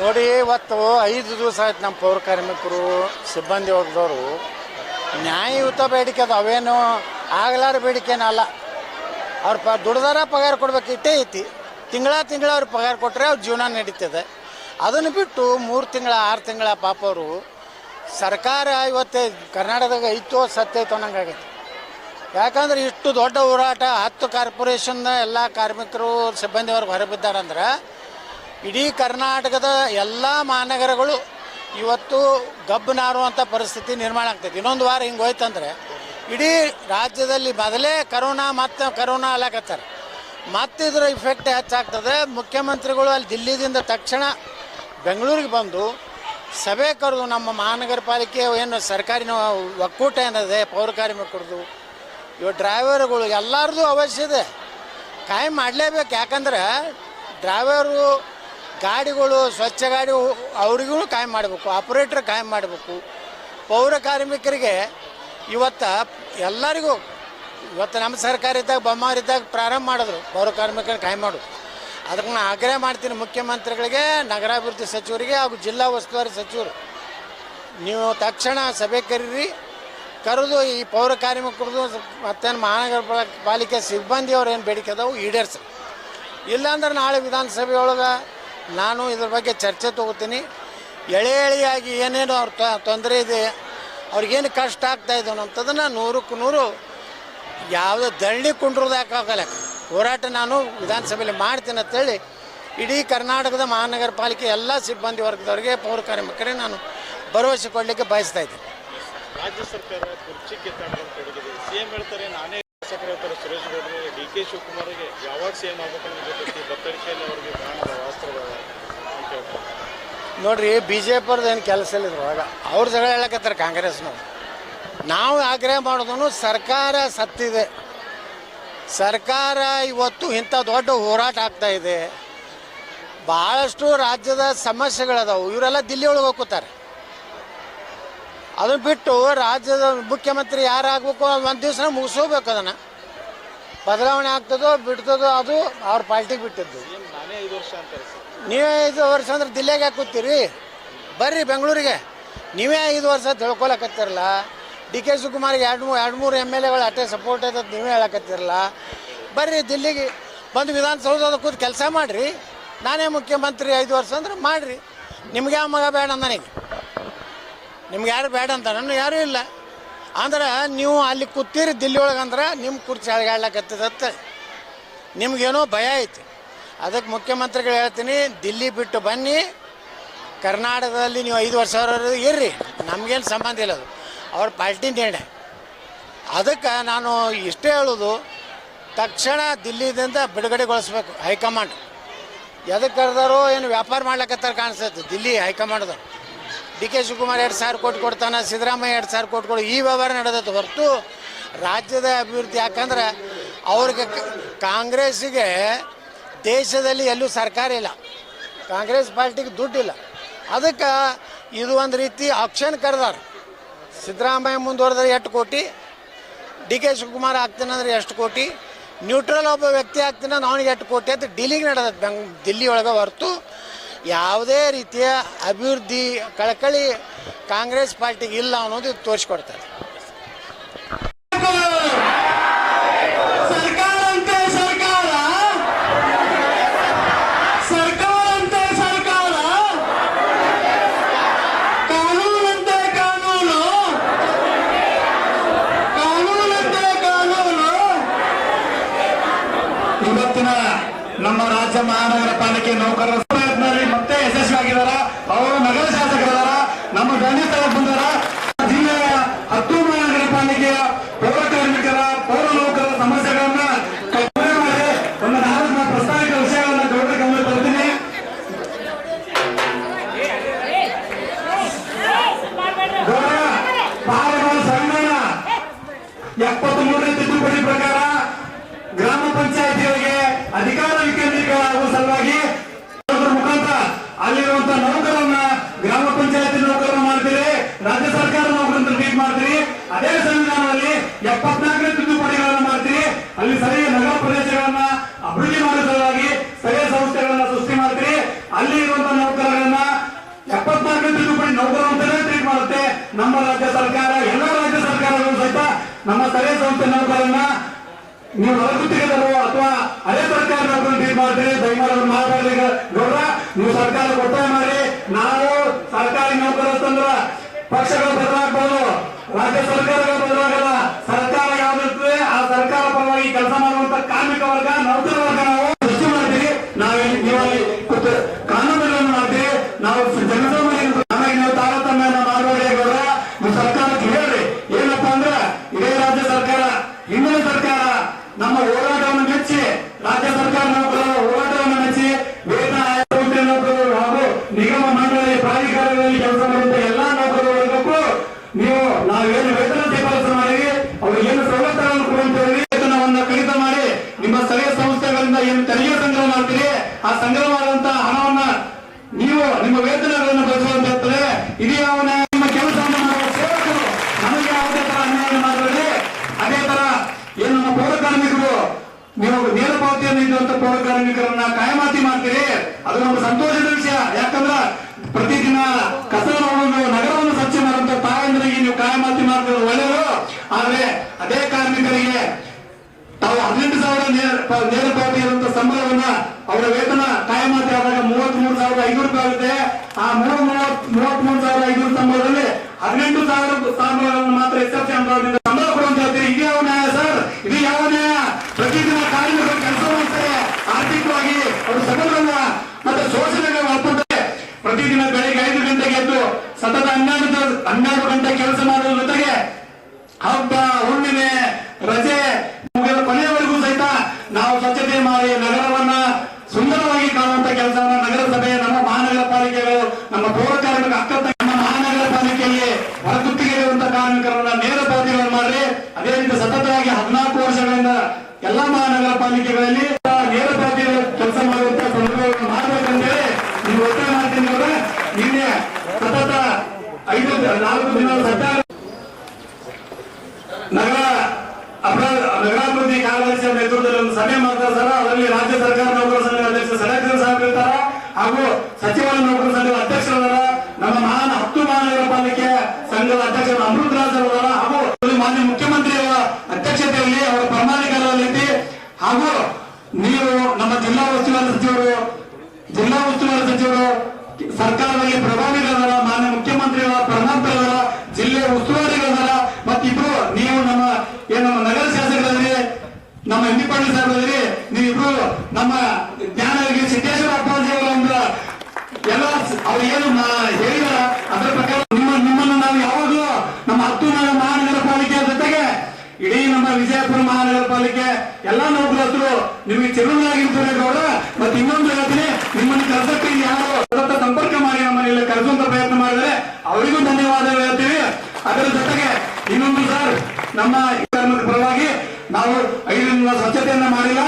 ನೋಡಿ, ಇವತ್ತು ಐದು ದಿವಸ ಆಯ್ತು ನಮ್ಮ ಪೌರ ಕಾರ್ಮಿಕರು, ಸಿಬ್ಬಂದಿ ವರ್ಗದವರು ನ್ಯಾಯಯುತ ಬೇಡಿಕೆ ಅದು, ಅವೇನು ಆಗಲಾರ ಬೇಡಿಕೆನಲ್ಲ ಅವ್ರ ಪ, ದುಡ್ದಾರ ಪಗಾರ ಕೊಡ್ಬೇಕು, ಇಟ್ಟೇ ಐತಿ. ತಿಂಗಳ ತಿಂಗಳ ಅವ್ರು ಪಗಾರ ಕೊಟ್ಟರೆ ಅವ್ರ ಜೀವನ ನಡೀತದೆ. ಅದನ್ನು ಬಿಟ್ಟು ಮೂರು ತಿಂಗಳ, ಆರು ತಿಂಗಳ ಪಾಪ ಅವರು, ಸರ್ಕಾರ ಇವತ್ತು ಕರ್ನಾಟಕದಾಗ ಐತೋ ಸತ್ತೈತೋ ಅನ್ನಂಗಾಗೈತಿ ಯಾಕಂದ್ರೆ ಇಷ್ಟು ದೊಡ್ಡ ಹೋರಾಟ, ಹತ್ತು ಕಾರ್ಪೊರೇಷನ್ನ ಎಲ್ಲ ಕಾರ್ಮಿಕರು ಸಿಬ್ಬಂದಿ ಅವ್ರಿಗೆ ಹೊರಬಿದ್ದಾರಂದ್ರೆ ಇಡೀ ಕರ್ನಾಟಕದ ಎಲ್ಲ ಮಹಾನಗರಗಳು ಇವತ್ತು ಗಬ್ಬು ನಾರುವಂಥ ಪರಿಸ್ಥಿತಿ ನಿರ್ಮಾಣ ಆಗ್ತೈತಿ. ಇನ್ನೊಂದು ವಾರ ಹಿಂಗೆ ಹೋಯ್ತಂದ್ರೆ ಇಡೀ ರಾಜ್ಯದಲ್ಲಿ ಮೊದಲೇ ಕರೋನಾ, ಮತ್ತು ಕರೋನಾ ಅಲ್ಲಾಕತ್ತಾರೆ ಮತ್ತೆ ಇದರ ಇಫೆಕ್ಟ್ ಹೆಚ್ಚಾಗ್ತದೆ ಮುಖ್ಯಮಂತ್ರಿಗಳು ಅಲ್ಲಿ ದಿಲ್ಲಿದಿಂದ ತಕ್ಷಣ ಬೆಂಗಳೂರಿಗೆ ಬಂದು ಸಭೆ ಕರೆದು ನಮ್ಮ ಮಹಾನಗರ ಪಾಲಿಕೆ ಏನು ಸರ್ಕಾರಿ ಒಕ್ಕೂಟ ಏನಿದೆ, ಪೌರ ಕಾರ್ಮಿಕರದು ಇವ ಡ್ರೈವರ್ಗಳು ಎಲ್ಲರದು ಅವಶ್ಯ ಇದೆ. ಕಾಯಂ ಮಾಡಲೇಬೇಕು. ಯಾಕಂದ್ರೆ ಡ್ರೈವರು ಗಾಡಿಗಳು, ಸ್ವಚ್ಛ ಗಾಡಿ ಅವರಿಗೂ ಕಾಯಂ ಮಾಡಬೇಕು ಆಪ್ರೇಟ್ರ್ ಕಾಯಂ ಮಾಡಬೇಕು. ಪೌರ ಕಾರ್ಮಿಕರಿಗೆ ಇವತ್ತು ಎಲ್ಲರಿಗೂ, ಇವತ್ತು ನಮ್ಮ ಸರ್ಕಾರ ಇದ್ದಾಗ ಬೊಮ್ಮಾರಿದ್ದಾಗ ಪ್ರಾರಂಭ ಮಾಡಿದ್ರು, ಪೌರ ಕಾರ್ಮಿಕರ ಕಾಯಂ ಮಾಡೋದು ಅದಕ್ಕೆ ನಾನು ಆಗ್ರಹ ಮಾಡ್ತೀನಿ ಮುಖ್ಯಮಂತ್ರಿಗಳಿಗೆ, ನಗರಾಭಿವೃದ್ಧಿ ಸಚಿವರಿಗೆ ಹಾಗೂ ಜಿಲ್ಲಾ ಉಸ್ತುವಾರಿ ಸಚಿವರು. ನೀವು ತಕ್ಷಣ ಸಭೆ ಕರೀರಿ. ಕರೆದು ಈ ಪೌರ ಕಾರ್ಮಿಕರದು ಮತ್ತೇನು ಮಹಾನಗರ ಪಾಲ- ಪಾಲಿಕೆ ಸಿಬ್ಬಂದಿಯವ್ರು ಏನು ಬೇಡಿಕೆ ಅದಾವೆ ಈಡೇರ್ಸ ಇಲ್ಲಾಂದ್ರೆ ನಾಳೆ ವಿಧಾನಸಭೆ ಒಳಗೆ ನಾನು ಇದ್ರ ಬಗ್ಗೆ ಚರ್ಚೆ ತೊಗೋತೀನಿ. ಎಳೆ ಎಳೆಯಾಗಿ ಏನೇನು ಅವ್ರ ತೊಂದರೆ ಇದೆ, ಅವ್ರಿಗೇನು ಕಷ್ಟ ಆಗ್ತಾ ಇದೆ ಅಂತದನ್ನು ನೂರಕ್ಕೆ ನೂರು ಯಾವುದೇ ದಳ್ಳಿ ಕುಂಡ್ರದಾಕಾಗಲ್ಲ ಹೋರಾಟ ನಾನು ವಿಧಾನಸಭೆಯಲ್ಲಿ ಮಾಡ್ತೀನಿ ಅಂತೇಳಿ ಇಡೀ ಕರ್ನಾಟಕದ ಮಹಾನಗರ ಪಾಲಿಕೆ ಎಲ್ಲ ಸಿಬ್ಬಂದಿ ವರ್ಗದವರಿಗೆ ಪೌರ ಕಾರ್ಮಿಕರಿಗೆ ನಾನು ಭರವಸೆ ಕೊಡಲಿಕ್ಕೆ ಬಯಸ್ತಾ ಇದ್ದೀನಿ. ರಾಜ್ಯ ಸರ್ಕಾರ ತೊಡಗಿದೆ ಸಿಎಂ ಹೇಳ್ತಾರೆ ನಾನೇ ಶಾಸಕರು ಸುರೇಶ್ ಡಿ ಕೆ ಶಿವಕುಮಾರ್ಗೆ ಯಾವಾಗ ಅಂತ ಹೇಳ್ತಾರೆ. ನೋಡ್ರಿ ಬಿ ಜೆ ಪಿಯವ್ರದ್ದು ಏನು ಕೆಲಸ ಇಲ್ಲ ಇದ್ರೊಳಗೆ. ಅವ್ರ ಜಗಳ ಹೇಳಕತ್ತಾರೆ ಕಾಂಗ್ರೆಸ್ನವ್ರು. ನಾವು ಆಗ್ರಹ ಮಾಡೋದನ್ನು ಸರ್ಕಾರ ಸತ್ತಿದೆ. ಸರ್ಕಾರ ಇವತ್ತು ಇಂಥ ದೊಡ್ಡ ಹೋರಾಟ ಆಗ್ತಾ ಇದೆ. ಭಾಳಷ್ಟು ರಾಜ್ಯದ ಸಮಸ್ಯೆಗಳದಾವು. ಇವರೆಲ್ಲ ದಿಲ್ಲಿ ಒಳಗೆ ಹೋಗ್ಕೋತಾರೆ ಅದನ್ನು ಬಿಟ್ಟು ರಾಜ್ಯದ ಮುಖ್ಯಮಂತ್ರಿ ಯಾರಾಗಬೇಕು ಒಂದು ದಿವಸ ಮುಗಿಸೋಬೇಕು ಅದನ್ನು. ಬದಲಾವಣೆ ಆಗ್ತದೋ ಬಿಡ್ತದೋ ಅದು ಅವ್ರ ಪಾರ್ಟಿಗೆ ಬಿಟ್ಟಿದ್ದು. ನೀವೇ ಐದು ವರ್ಷ ಅಂದ್ರೆ ದಿಲ್ಲಿಗೆ ಯಾಕೆ ಕೂತೀರಿ? ಬರ್ರಿ ಬೆಂಗಳೂರಿಗೆ. ನೀವೇ ಐದು ವರ್ಷ ತಿಳ್ಕೊಳಕತ್ತಿರಲ್ಲ. ಡಿ ಕೆ ಶಿವಕುಮಾರ್ಗೆ ಎರಡು ಮೂರು ಎರಡು ಮೂರು ಎಂ ಎಲ್ ಎಗಳು ಅಟ್ಟೆ ಸಪೋರ್ಟ್ ಆಯ್ತದ ನೀವೇ ಹೇಳಕತ್ತಿರಲ್ಲ. ಬರ್ರಿ ದಿಲ್ಲಿಗೆ ಬಂದು ವಿಧಾನಸೌಧದ ಕೂತು ಕೆಲಸ ಮಾಡಿರಿ. ನಾನೇ ಮುಖ್ಯಮಂತ್ರಿ ಐದು ವರ್ಷ ಅಂದ್ರೆ ಮಾಡಿರಿ. ನಿಮ್ಗೆ ಯಾವ ಮಗ ಬೇಡ ನನಗೆ. ನಿಮ್ಗೆ ಯಾರು ಬೇಡ ಅಂತ? ನನ್ನ ಯಾರೂ ಇಲ್ಲ. ಅಂದ್ರೆ ನೀವು ಅಲ್ಲಿ ಕೂತೀರಿ ದಿಲ್ಲಿ ಒಳಗಂದ್ರೆ ನಿಮ್ಮ ಕುರ್ಚಿ ಅಳಗಾಡ್ಲಕತ್ತದತ್ತೆ ನಿಮ್ಗೇನೋ ಭಯ ಐತಿ. ಅದಕ್ಕೆ ಮುಖ್ಯಮಂತ್ರಿಗಳು ಹೇಳ್ತೀನಿ, ದಿಲ್ಲಿ ಬಿಟ್ಟು ಬನ್ನಿ. ಕರ್ನಾಟಕದಲ್ಲಿ ನೀವು ಐದು ವರ್ಷ ಇರ್ರಿ. ನಮಗೇನು ಸಂಬಂಧ ಇಲ್ಲ ಅದು. ಅವ್ರ ಪಾರ್ಟಿ ನಿರ್ಣಯ ಅದಕ್ಕೆ ನಾನು ಇಷ್ಟೇ ಹೇಳೋದು, ತಕ್ಷಣ ದಿಲ್ಲಿದಿಂದ ಬಿಡುಗಡೆಗೊಳಿಸ್ಬೇಕು ಹೈಕಮಾಂಡ್. ಎದಕ್ಕೆ ಕರೆದಾರೋ ಏನು ವ್ಯಾಪಾರ ಮಾಡ್ಲಕತ್ತಾರ ಕಾಣಿಸ್ತೈತೆ, ದಿಲ್ಲಿ ಹೈಕಮಾಂಡ್ದವ್ರು. ಡಿ ಕೆ ಶಿವಕುಮಾರ್ ಎರಡು ಸಾವಿರ ಕೋಟಿ ಕೊಡ್ತಾನೆ, ಸಿದ್ದರಾಮಯ್ಯ ಎರಡು ಸಾವಿರ ಕೋಟಿ ಕೊಡು, ಈ ವ್ಯವಹಾರ ನಡೆದ ಹೊರತು ರಾಜ್ಯದ ಅಭಿವೃದ್ಧಿ. ಯಾಕಂದ್ರೆ ಅವ್ರಿಗೆ ಕಾಂಗ್ರೆಸ್ಸಿಗೆ ದೇಶದಲ್ಲಿ ಎಲ್ಲೂ ಸರ್ಕಾರ ಇಲ್ಲ. ಕಾಂಗ್ರೆಸ್ ಪಾರ್ಟಿಗೆ ದುಡ್ಡಿಲ್ಲ ಅದಕ್ಕೆ ಇದು ಒಂದು ರೀತಿ ಆಕ್ಷನ್ ಕರೆದಾರ. ಸಿದ್ದರಾಮಯ್ಯ ಮುಂದುವರೆದ್ರೆ ಎಷ್ಟು ಕೋಟಿ, ಡಿ ಕೆ ಶಿವಕುಮಾರ್ ಆಗ್ತಾನಂದ್ರೆ ಎಷ್ಟು ಕೋಟಿ, ನ್ಯೂಟ್ರಲ್ ಒಬ್ಬ ವ್ಯಕ್ತಿ ಆಗ್ತಾನೆ ಅವನಿಗೆ ಎಷ್ಟು ಕೋಟಿ ಅಂತ ಡೀಲಿಂಗ್ ನಡೆದತ್ತೆ ಬೆಂಗ್ ದಿಲ್ಲಿ ಒಳಗೆ ಹೊರತು. ಯಾವುದೇ ರೀತಿಯ ಅಭಿವೃದ್ಧಿ ಕಳಕಳಿ ಕಾಂಗ್ರೆಸ್ ಪಾರ್ಟಿಗೆ ಇಲ್ಲ ಅನ್ನೋದು ತೋರಿಸ್ಕೊಡ್ತಾರೆ ಸರ್ಕಾರ ಅಂತೆ ಸರ್ಕಾರ ಸರ್ಕಾರ ಅಂತೆ ಸರ್ಕಾರ ಕಾನೂನಂತೆ ಕಾನೂನು ಕಾನೂನಂತೆ ಕಾನೂನು ಇವತ್ತಿನ ನಮ್ಮ ರಾಜ್ಯ ಮಹಾನಗರ ಪಾಲಿಕೆ ನೌಕರರ ಪ್ರಯತ್ನದಲ್ಲಿ ಮತ್ತೆ ಯಶಸ್ವಿಯಾಗಿದ್ದಾರ ಅವರು ನಗರ ಶಾಸಕರಾದಾರ ನಮ್ಮ ಗಣ್ಯ ನೌಕರ ಅಂತಾನೆ ಟ್ರೀಟ್ ಮಾಡುತ್ತೆ. ನಮ್ಮ ರಾಜ್ಯ ಸರ್ಕಾರ, ಎಲ್ಲ ರಾಜ್ಯ ಸರ್ಕಾರಗಳು ಸಹಿತ ನಮ್ಮ ಸ್ಥಳೀಯ ಸಂಸ್ಥೆ ನೌಕರನ್ನ ನೀವು ಹೊರಗುತ್ತಿಗೆ ಅಥವಾ ಅದೇ ಸರ್ಕಾರ ನೌಕರನ್ನು ಟ್ರೀಟ್ ಮಾಡ್ತೀರಿ ದಯಮಾಡಿ ಮಾತಾಡಲಿ ಗೌಡ ನೀವು ಸರ್ಕಾರ ಒತ್ತಾಯ ಮಾಡಿ. ನಾವು ಸರ್ಕಾರಿ ನೌಕರ ಪಕ್ಷಗಳ ಬದಲಾಗಬಹುದು ರಾಜ್ಯ ಸರ್ಕಾರಗಳು ಬದಲಾಗಲ್ಲ ಸರ್ಕಾರ ಯಾವ್ದಿರ್ತದೆ ಆ ಸರ್ಕಾರ ಪರವಾಗಿ ಕೆಲಸ ಮಾಡುವಂತ ಕಾರ್ಮಿಕ ವರ್ಗ ನೌಕರ ವರ್ಗ ನಾವು ಸೃಷ್ಟಿ ಮಾಡ್ತೀವಿ ನಾವೇ ನೀವಲ್ಲಿ ಕೂತು ಕಾನೂನುಗಳನ್ನು ಮಾಡ್ತೀವಿ ನಾವು ಜನಸಾಮಾನ್ಯರು ನಮಗೆ ನೀವು ತಾರತಮ್ಯನ ಮಾಡಬೇಡಿ ಗೌಡ ನೀವು ಸರ್ಕಾರಕ್ಕೆ ಹೇಳ್ರಿ ಏನಪ್ಪಾ ಅಂದ್ರೆ ಇದೇ ರಾಜ್ಯ ಸರ್ಕಾರ ಹಿಂದಿನ ಸರ್ಕಾರ ನಮ್ಮ ಹೋರಾಟವನ್ನು ಮೆಚ್ಚಿ ರಾಜ್ಯ ಸರ್ಕಾರ ನೌಕರರ ಹೋರಾಟವನ್ನು ಮೆಚ್ಚಿ ವೇತನ ಆಯೋಗ ಮಂತ್ರಿ ನೌಕರರು ಹಾಗೂ ನಿಗಮ ಮಂಡಳಿ ಪ್ರಾಧಿಕಾರಗಳಲ್ಲಿ ಕೆಲಸ ಮಾಡುವಂತ ಎಲ್ಲಾ ನೌಕರರ ವರ್ಗಕ್ಕೂ ನೀವು ನಾವೇನು ವೇತನ ಶಿಫಾರಸು ಮಾಡಿ ಅವ್ರಿಗೆ ಏನು ಸವಲತ್ತುಗಳನ್ನು ಕೊಡುವಂತೇಳಿ ವೇತನವನ್ನ ಕಡಿತ ಮಾಡಿ ನಿಮ್ಮ ಸ್ಥಳೀಯ ಸಂಸ್ಥೆಗಳಿಂದ ಏನು ತೆರಿಗೆ ಸಂಗ್ರಹ ಮಾಡ್ತೀರಿ ಆ ಸಂಗ್ರಹವಾದಂತ ಹಣವನ್ನ ನೀವು ನಿಮ್ಮ ವೇತನಗಳನ್ನು ಬಳಸುವಂತ ಇರ್ತದೆ ಇದು ಯಾವ ನ್ಯಾಯ? ನಿಮ್ಮ ಕೆಲಸವನ್ನು ಮಾಡುವ ಸೇವಕರು ನಮಗೆ ಯಾವುದೇ ತರ ಅನ್ಯಾಯ ಮಾಡಬೇಡಿ ಅದೇ ತರ ಏನು ನಮ್ಮ ಪೌರ ಕಾರ್ಮಿಕರು ನೀವು ನೇರ ಪಾವತಿಯನ್ನು ನೀಡುವಂತ ಪೌರ ಕಾರ್ಮಿಕರನ್ನ ಕಾಯಮಾತಿ ಮಾಡ್ತೀರಿ. ಅದು ನಮ್ಮ ಸಂತೋಷದ ವಿಷಯ. ಯಾಕಂದ್ರ ಪ್ರತಿದಿನ ಕಸ ನಗರವನ್ನು ಸ್ವಚ್ಛ ಮಾಡುವಂತ ತಾಯಂದ್ರಿಗೆ ನೀವು ಕಾಯಮಾತಿ ಮಾಡ್ತಿರೋದು ಒಳ್ಳೆಯದು. ಆದ್ರೆ ಅದೇ ಕಾರ್ಮಿಕರಿಗೆ ತಾವು ಹದಿನೆಂಟು ಸಾವಿರ ನೇರ ಪಾವತಿ ಇರುವಂತ ಸಂಬಳವನ್ನ ಅವರ ವೇತನ ಕಾಯಮಾತಿ ಆದಾಗ ಮೂವತ್ತ್ ಮೂರು ಸಾವಿರದ ಐನೂರು ರೂಪಾಯಿ ಆಗುತ್ತೆ. ಆ ಮೂರು ಮೂವತ್ ಮೂವತ್ತ್ ಮೂರು ಸಾವಿರದ ಐನೂರು ಸಂಬಳದಲ್ಲಿ ಹದಿನೆಂಟು ಸಾವಿರ ಸಂಬಳವನ್ನು ಮಾತ್ರ ಎಸ್ಎಫ್ಸಿ ಅಂತ ಸಂಬಳ ಕೊಡುವಂತ ಹೇಳ್ತೀರಿ ಇದು ಯಾವ ನ್ಯಾಯ ಸರ್ ಇದು ಯಾವ ನ್ಯಾಯ ಪ್ರತಿದಿನ ಕಾರ್ಮಿಕರು ಕೆಲಸ ಮಾಡ್ತಾರೆ ಆರ್ಥಿಕವಾಗಿ ಅವರು ಸಬಲರಲ್ಲ ಮತ್ತೆ ಶೋಷಣೆಗೆ ಒಳಪಡ್ತಾರೆ ಪ್ರತಿದಿನ ಬೆಳಿಗ್ಗೆ ಐದು ಗಂಟೆಗೆ ಎದ್ದು ಸತತ ಹನ್ನೆರಡು ಹನ್ನೆರಡು ಗಂಟೆ ಕೆಲಸ ಮಾಡುವ ಜೊತೆಗೆ ಹಬ್ಬ, ಹುಣ್ಣಿಮೆ, ರಜೆ ಕೊನೆಯವರೆಗೂ ಸಹಿತ ನಾವು ಸ್ವಚ್ಛತೆ ಮಾಡಿ ನಗರವನ್ನ ಸುಂದರವಾಗಿ ಕಾಣುವಂತ ಕೆಲಸವನ್ನ ನಗರಸಭೆ, ನಮ್ಮ ಮಹಾನಗರ ಪಾಲಿಕೆಗಳು, ನಮ್ಮ ಪೌರ ಕಾರ್ಮಿಕ ನಮ್ಮ ಮಹಾನಗರ ಪಾಲಿಕೆಯಲ್ಲಿ ಹೊರಗುತ್ತಿಗೆ ಇರುವಂತ ಕಾರ್ಮಿಕರನ್ನ ನೇರ ಪಾವತಿಗಳನ್ನು ಮಾಡಿ ಅದೇ ರೀತಿ ಸತತವಾಗಿ ಹದಿನಾಲ್ಕು ವರ್ಷಗಳಿಂದ ಎಲ್ಲಾ ಮಹಾನಗರ ಪಾಲಿಕೆಗಳಲ್ಲಿ ನೇರ ಪಾವತಿ ಕೆಲಸ ಮಾಡುವಂತ ಸಂದರ್ಭಗಳನ್ನು ಮಾಡ್ಬೇಕಂತೇಳಿ ನೀವು ಒತ್ತಾಯ ಮಾಡ್ತೀನಿ ಅವ್ರೆ. ನಿನ್ನೆ ಸತತ ಐದು ನಾಲ್ಕು ಸರ್ಕಾರ. ನಗರ ಅಪರಾಧ ನಗರಾಭಿವೃದ್ಧಿ ಕಾರ್ಯದರ್ಶಿ ನೇತೃತ್ವದಲ್ಲಿ ಒಂದು ಸಭೆ ಮಾಡ್ತಾರೆ ಸರ್. ಅದರಲ್ಲಿ ರಾಜ್ಯ ಸರ್ಕಾರ ನೌಕರ ಸಂಘದ ಅಧ್ಯಕ್ಷ ಸಡೇಂದ್ರ ಸಾಹೇಬ್ ಇರ್ತಾರ. ಹಾಗೂ ಸಚಿವಾಲಯ ನೌಕರ ಸಂಘದ ಅಧ್ಯಕ್ಷರದಾರ ನಮ್ಮ ಮಹಾನ್ ಹತ್ತು ಮಹಾನಗರ ಪಾಲಿಕೆ ಸಂಘದ ಅಧ್ಯಕ್ಷ ಅಮೃತ ರಾಜ್ ಅವರ ಹಾಗೂ ಇಲ್ಲಿ ಮಾನ್ಯ ಮುಖ್ಯಮಂತ್ರಿಯವರ ಅಧ್ಯಕ್ಷತೆಯಲ್ಲಿ ಅವರ ಪ್ರಾಮಾಣಿಕರಲ್ಲಿ ಹಾಗೂ ನೀವು ನಮ್ಮ ಜಿಲ್ಲಾ ಉಸ್ತುವಾರಿ ಸಚಿವರು ಜಿಲ್ಲಾ ಉಸ್ತುವಾರಿ ಸಚಿವರು ಸರ್ಕಾರದಲ್ಲಿ ಪ್ರಭಾವಿಗಳಾರ ಮಾನ್ಯ ಮುಖ್ಯಮಂತ್ರಿಗಳ ಪ್ರಧಾನಮಂತ್ರಿಗಳ ಜಿಲ್ಲೆಯ ಉಸ್ತುವಾರಿಗಳಾರ ಮತ್ತಿಬ್ರು ನೀವು ನಮ್ಮ, ಏನು ನಮ್ಮ ನಗರ ಶಾಸಕರಲ್ಲಿ ನಮ್ಮ ಪಾಟೀಲ್ ಸಾಹೇಬರಲ್ಲಿ ನೀವಿಬ್ರು ನಮ್ಮ ಜ್ಞಾನ ಸಿದ್ದೇಶ್ವರ ಅಪ್ಪಾಜಿ ಅವರ ಎಲ್ಲ ಅವ್ರು ಏನು ಹೇಳಿದ ಅದರ ಪ್ರಕಾರ ನಿಮ್ಮ, ನಿಮ್ಮನ್ನು ನಾವು ಯಾವಾಗಲೂ ನಮ್ಮ ಹತ್ತು ನಗರ ಮಹಾನಗರ ಪಾಲಿಕೆಯ ಜೊತೆಗೆ ಇಡೀ ನಮ್ಮ ವಿಜಯಪುರ ಮಹಾನಗರ ಪಾಲಿಕೆ ಎಲ್ಲಾ ಹತ್ರ ನಿಮಗೆ ಚಿರುನಾಗಿರ್ತಾರೆ ಗೌಡ ಮತ್ತೆ ಇನ್ನೊಂದು ಹೇಳ್ತೀನಿ, ನಿಮ್ಮನ್ನು ಕರೆಸಕ್ಕೆ ಇಲ್ಲಿ ಯಾರು ಸತತ ಸಂಪರ್ಕ ಮಾಡಿ ನಮ್ಮನ್ನು ಇಲ್ಲಿ ಕರೆಸುವಂತ ಪ್ರಯತ್ನ ಮಾಡಿದರೆ ಅವರಿಗೂ ಧನ್ಯವಾದ ಹೇಳ್ತೀವಿ ಅದರ ಜೊತೆಗೆ ಇನ್ನೊಂದು ಸರ್ ನಮ್ಮ ಧರ್ಮದ ಪರವಾಗಿ ನಾವು ಐದರಿಂದ ಸ್ವಚ್ಛತೆಯನ್ನ ಮಾಡಿಲ್ಲ.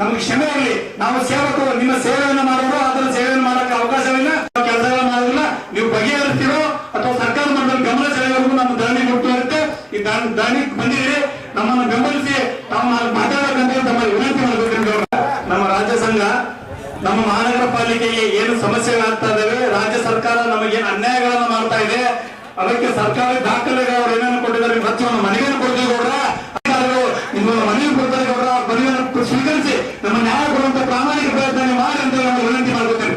ನಮಗೆ ಕ್ಷಮೆ ಇರಲಿ. ನಾವು ಸೇವಕರು ನಿಮ್ಮ ಸೇವೆಯನ್ನು ಮಾಡೋರು ಅದರ ಸೇವೆಯನ್ನು ಮಾಡಕ್ಕೆ ಅವಕಾಶವಿಲ್ಲ. ಕೆಲಸಗಳನ್ನು ಮಾಡೋದಿಲ್ಲ. ನೀವು ಬಗೆಹರಿಸ್ತೀರೋ ಅಥವಾ ಸರ್ಕಾರ ಗಮನ ಸೆಳೆಯವರೆಗೂ ನಮ್ಮ ಧರಣಿ ಮುಟ್ಟು ಇರುತ್ತೆ ಈ ಧರಣಿ ಬಂದಿದ್ದೀರಿ. ನಮ್ಮನ್ನು ಬೆಂಬಲಿಸಿ ತಾವು ಮಾತಾಡಬೇಕಂತ ತಮ್ಮ ವಿನಂತಿ ಮಾಡಬೇಕಂತ ನಮ್ಮ ರಾಜ್ಯ ಸಂಘ, ನಮ್ಮ ಮಹಾನಗರ ಪಾಲಿಕೆಗೆ ಏನು ಸಮಸ್ಯೆಗಳಾಗ್ತಾ ಇದಾವೆ ರಾಜ್ಯ ಸರ್ಕಾರ ನಮಗೇನು ಅನ್ಯಾಯಗಳನ್ನು ಮಾಡ್ತಾ ಇದೆ? ಅದಕ್ಕೆ ಸರ್ಕಾರಿ ದಾಖಲೆಗಳು ಅವ್ರು ಏನೇನು ಕೊಟ್ಟಿದ್ದಾರೆ? ನಿಮ್ಮ ಹತ್ರ ಒಂದು ಮನವಿಯನ್ನು ಕೊಡ್ತೀವಿ ಗೌಡ್ರ ಅಧಿಕಾರಿಗಳು ನಿಮ್ಮನ್ನು ಮನವಿ ಕೊಡ್ತಾರೆ ಗೌಡ್ರ ಆ ಮನವಿಯನ್ನು ಸ್ವೀಕರಿಸಿ ನಮ್ಮ ನ್ಯಾಯ ಕೊಡುವಂತ ಪ್ರಾಮಾಣಿಕ ಪ್ರಯತ್ನ ನೀವು ಮಾಡಿ ಅಂತ ನಾನು ವಿನಂತಿ ಮಾಡ್ಕೊತೇನೆ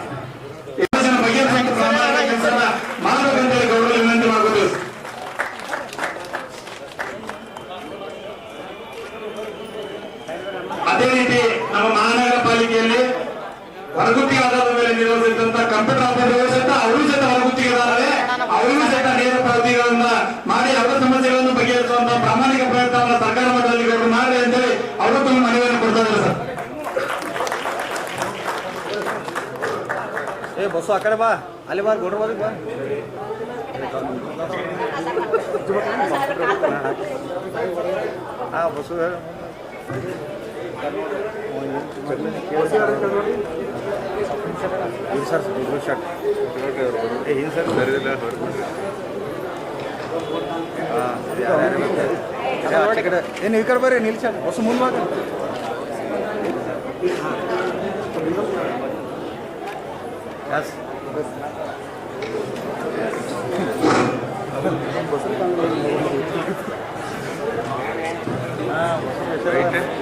ಮೇಲೆ ನಿರ್ವಹಿಸಿದಂತ ಕಂಪ್ಯೂಟರ್ ಆಪರೇಟರ್ ಸಹಿತ ಅವರು ಸಹಿತ ಅವರ ಅವರು ಸಹಿತ ನೇರ ಪ್ರಗತಿಗಳನ್ನ ಮಾಡಿ ಅವರ ಸಮಸ್ಯೆಗಳನ್ನು ಬಗೆಹರಿಸುವಂತ ಪ್ರಾಮಾಣಿಕ ಪ್ರಯತ್ನವನ್ನು ಸರ್ಕಾರ ಮಟ್ಟದಲ್ಲಿ ಮಾಡಿ ಅಂತೇಳಿ ಅವರು ತಮ್ಮ ಮನವಿಯನ್ನು ಕೊಡ್ತಾ ಇದ್ದಾರೆ ಸರ್. ಏ, ಬಸ್ಸು ಆ ಕಡೆ ಬಾ. ಅಲ್ಲಿ ಬಾ ಗೋಡ್ರ ಬಾ. ಹಾ, ಬಸ್ಸು ಇಲ್ಲ ಸರ್ ಗುರು ಶಾಟ್ ಇಲ್ಲ ಸರ್ ಸರಿ ಇಲ್ಲ ಏನು ಈ ಕಡೆ ಬರ್ರಿ ನಿಲ್ಸಾಡ್ ಹೊಸ ಮುನ್ವಾಗ ಎಸ್ ಹಾಂ